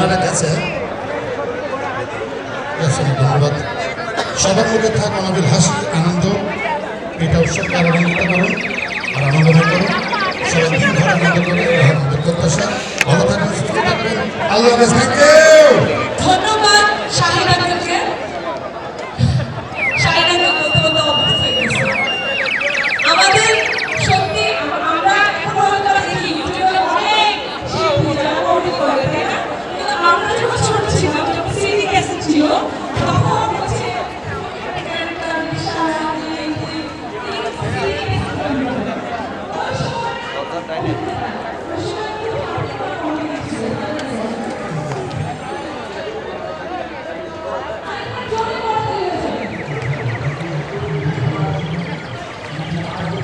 ওনারা গেছে ধন্যবাদ। সবার মধ্যে থাক, আমাদের হাসি, আনন্দ। এটা উৎসবকে আরও আনন্দিত করুন আর আনন্দময় করুন